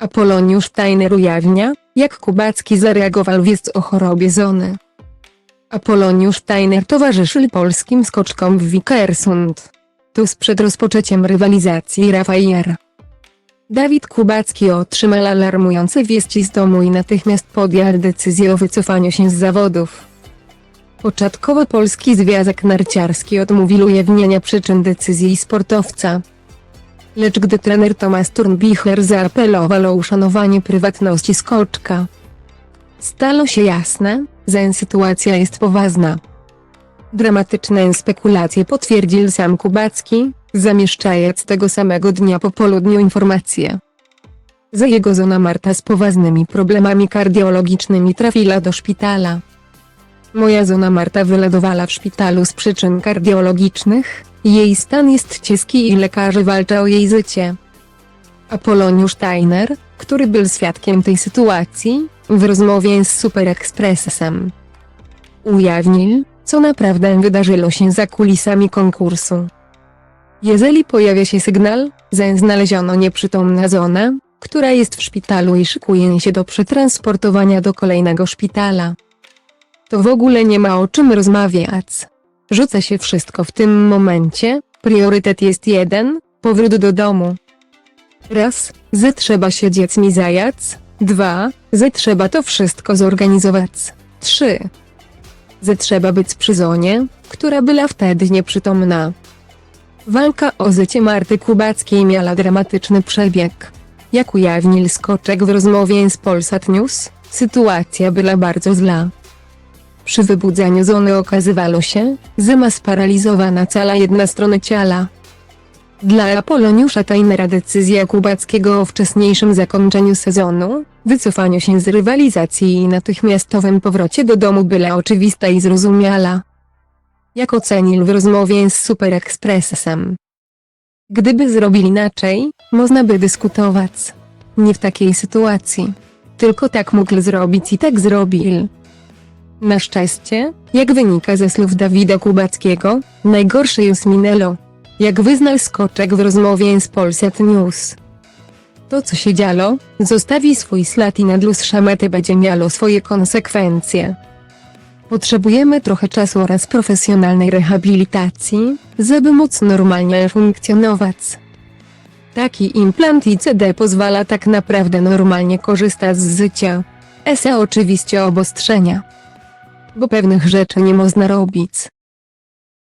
Apoloniusz Steiner ujawnia, jak Kubacki zareagował wiedz o chorobie Zony. Apoloniusz Steiner towarzyszył polskim skoczkom w Vikersund. Tuż przed rozpoczęciem rywalizacji Rafajer. Dawid Kubacki otrzymał alarmujące wieści z domu i natychmiast podjął decyzję o wycofaniu się z zawodów. Początkowo Polski Związek Narciarski odmówił ujawnienia przyczyn decyzji sportowca. Lecz gdy trener Tomasz Turnbichler zaapelował o uszanowanie prywatności skoczka, stało się jasne, że sytuacja jest poważna. Dramatyczne spekulacje potwierdził sam Kubacki, zamieszczając tego samego dnia po południu informacje. Za jego żona Marta z poważnymi problemami kardiologicznymi trafiła do szpitala. Moja żona Marta wylądowała w szpitalu z przyczyn kardiologicznych, jej stan jest ciężki i lekarze walczą o jej życie. Apoloniusz Steiner, który był świadkiem tej sytuacji, w rozmowie z Super Expressem ujawnił, co naprawdę wydarzyło się za kulisami konkursu. Jeżeli pojawia się sygnał, że znaleziono nieprzytomna zona, która jest w szpitalu i szykuje się do przetransportowania do kolejnego szpitala, to w ogóle nie ma o czym rozmawiać. Rzuca się wszystko w tym momencie, priorytet jest jeden, powrót do domu. Raz, że trzeba się dziećmi zająć, dwa, że trzeba to wszystko zorganizować, trzy, że trzeba być przy zonie, która była wtedy nieprzytomna. Walka o życie Marty Kubackiej miała dramatyczny przebieg. Jak ujawnił Skoczek w rozmowie z Polsat News, sytuacja była bardzo zła. Przy wybudzeniu zony okazywało się, że ma sparaliżowana cała jedna strona ciała. Dla Apoloniusza Steinera decyzja Kubackiego o wcześniejszym zakończeniu sezonu, wycofaniu się z rywalizacji i natychmiastowym powrocie do domu była oczywista i zrozumiała. Jak ocenił w rozmowie z Super Expressem. Gdyby zrobili inaczej, można by dyskutować. Nie w takiej sytuacji. Tylko tak mógł zrobić i tak zrobił. Na szczęście, jak wynika ze słów Dawida Kubackiego, najgorsze już minęło. Jak wyznał Skoczek w rozmowie z Polsat News. To co się działo, zostawi swój ślad i na dłuższe mety będzie miało swoje konsekwencje. Potrzebujemy trochę czasu oraz profesjonalnej rehabilitacji, żeby móc normalnie funkcjonować. Taki implant ICD pozwala tak naprawdę normalnie korzystać z życia. ESA oczywiście obostrzenia. Bo pewnych rzeczy nie można robić.